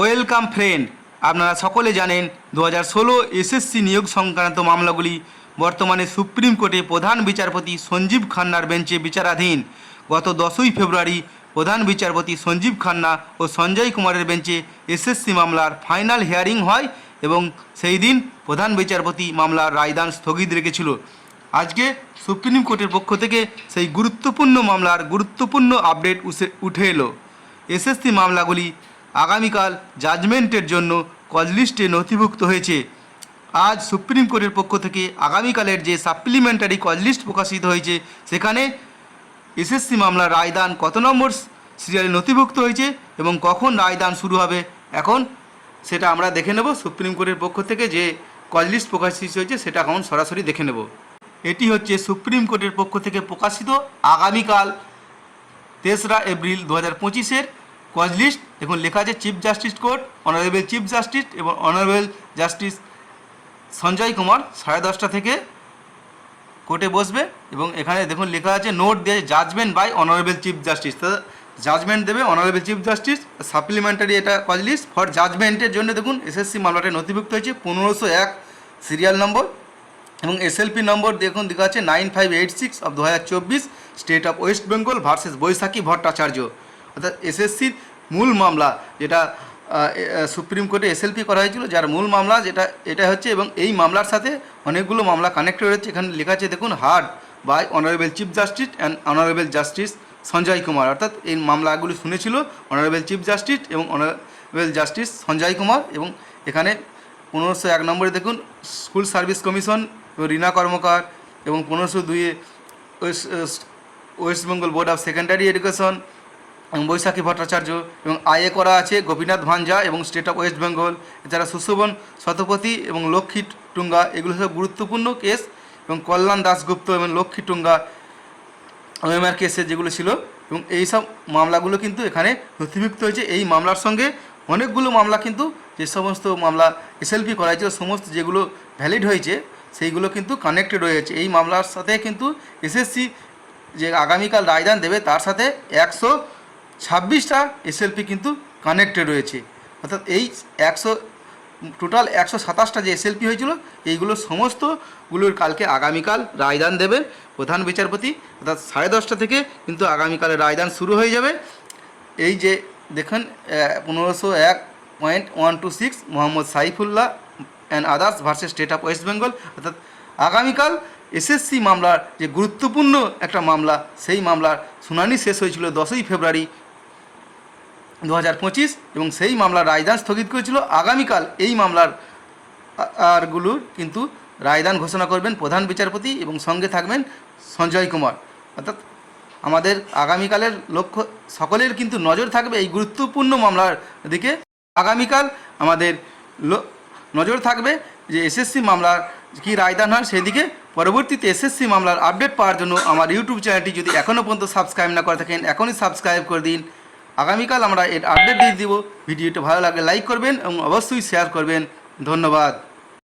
Welcome friend. আপনারা সকলে জানেন দু হাজার ষোলো এসএসসি নিয়োগ সংক্রান্ত মামলাগুলি বর্তমানে সুপ্রিম কোর্টে প্রধান বিচারপতি সঞ্জীব খান্নার বেঞ্চে বিচারাধীন। গত দশই ফেব্রুয়ারি প্রধান বিচারপতি সঞ্জীব খান্না ও সঞ্জয় কুমারের বেঞ্চে এসএসসি মামলার ফাইনাল হিয়ারিং হয় এবং সেই দিন প্রধান বিচারপতি মামলার রায়দান স্থগিত রেখেছিল। আজকে সুপ্রিম কোর্টের পক্ষ থেকে সেই গুরুত্বপূর্ণ মামলার গুরুত্বপূর্ণ আপডেট উঠে এলো। এসএসসি মামলাগুলি আগামীকাল জাজমেন্টের জন্য কজলিস্টে নথিভুক্ত হয়েছে। আজ সুপ্রিম কোর্টের পক্ষ থেকে আগামীকালের যে সাপ্লিমেন্টারি কজলিস্ট প্রকাশিত হয়েছে, সেখানে এসএসসি মামলার রায়দান কত নম্বর সিরিয়ালে নথিভুক্ত হয়েছে এবং কখন রায়দান শুরু হবে, এখন সেটা আমরা দেখে নেব। সুপ্রিম কোর্টের পক্ষ থেকে যে কজলিস্ট প্রকাশিত হয়েছে, সেটা এখন সরাসরি দেখে নেব। এটি হচ্ছে সুপ্রিম কোর্টের পক্ষ থেকে প্রকাশিত আগামীকাল তেসরা এপ্রিল দু হাজার পঁচিশের কজ লিস্ট এখন লেখা আছে chief justice court, honourable chief justice এবং অনারেবল জাস্টিস সঞ্জয় কুমার, সাড়ে দশটা থেকে কোর্টে বসবে এবং এখানে দেখুন লেখা আছে নোট দিয়ে judgement by honourable chief justice. Judgement দেবে অনারেবল চিফ জাস্টিস, সাপ্লিমেন্টারি এটা কজ লিস্ট। ফর জাজমেন্টের জন্য দেখুন এসএসসি মামলাটা নথিভুক্ত হয়েছে, পনেরোশো এক সিরিয়াল নম্বর এবং এসএলপি নম্বর দেখুন দেখা আছে nine five eight six of দু হাজার চব্বিশ, state of West Bengal versus Baishakhi Bhattacharya. অর্থাৎ এসএসসির মূল মামলা যেটা সুপ্রিম কোর্টে এসএলপি করা হয়েছিল, যার মূল মামলা যেটা এটা হচ্ছে এবং এই মামলার সাথে অনেকগুলো মামলা কানেক্টেড রয়েছে। এখানে লেখা আছে, দেখুন heard by honourable chief justice and honourable justice Sanjay Kumar. অর্থাৎ এই মামলাগুলি শুনেছিল অনারেবল চিফ জাস্টিস এবং অনারেবল জাস্টিস সঞ্জয় কুমার এবং এখানে পনেরোশো এক নম্বরে দেখুন, স্কুল সার্ভিস কমিশন এবং রীনা কর্মকার এবং পনেরোশো দুইয়ে West Bengal board of secondary education Baishakhi Bhattacharya এবং আয়ে করা আছে গোপীনাথ ভাঞ্জা এবং স্টেট অফ ওয়েস্ট বেঙ্গল এছাড়া সুশোভন শতপথী এবং লক্ষ্মী টুঙ্গা, এগুলো সব গুরুত্বপূর্ণ কেস এবং কল্যাণ দাশগুপ্ত এবং লক্ষ্মী টুঙ্গা, ওএমআর কেসে যেগুলো ছিল এবং এই সব মামলাগুলো কিন্তু এখানে নথিভুক্ত হয়েছে। এই মামলার সঙ্গে অনেকগুলো মামলা কিন্তু যে সমস্ত মামলা এসএলপি করা হয়েছিল সমস্ত যেগুলো ভ্যালিড হয়েছে, সেইগুলো কিন্তু কানেক্টেড রয়েছে এই মামলার সাথে কিন্তু এসএসসি যে আগামীকাল রায়দান দেবে, তার সাথে একশো ছাব্বিশটা এসএলপি কিন্তু কানেক্টেড রয়েছে। অর্থাৎ এই একশো টোটাল একশো সাতাশটা যে এসএলপি হয়েছিল, এইগুলো সমস্তগুলোর কালকে আগামীকাল রায়দান দেবেন প্রধান বিচারপতি। অর্থাৎ সাড়ে দশটা থেকে কিন্তু আগামীকালে রায়দান শুরু হয়ে যাবে। এই যে দেখেন পনেরোশো এক point one two six Mohammad Saifullah and others versus state of West Bengal অর্থাৎ আগামীকাল এসএসসি মামলার যে গুরুত্বপূর্ণ একটা মামলা, সেই মামলার শুনানি শেষ হয়েছিল দশই ফেব্রুয়ারি দু হাজার পঁচিশ এবং সেই মামলার রায়দান স্থগিত করেছিল। আগামীকাল এই মামলার আরগুলোর কিন্তু রায়দান ঘোষণা করবেন প্রধান বিচারপতি এবং সঙ্গে থাকবেন সঞ্জয় কুমার। অর্থাৎ আমাদের আগামীকালের লক্ষ্য সকলের কিন্তু নজর থাকবে এই গুরুত্বপূর্ণ মামলার দিকে। আগামীকাল আমাদের নজর থাকবে যে এসএসসি মামলার কী রায়দান হয় সেদিকে। পরবর্তীতে এসএসসি মামলার আপডেট পাওয়ার জন্য আমার ইউটিউব চ্যানেলটি যদি এখনও পর্যন্ত সাবস্ক্রাইব না করে থাকেন, এখনই সাবস্ক্রাইব করে দিন। আগামীকাল আমরা এর আপডেট দিয়ে দিব। ভিডিওটা ভালো লাগে লাইক করবেন এবং অবশ্যই শেয়ার করবেন। ধন্যবাদ।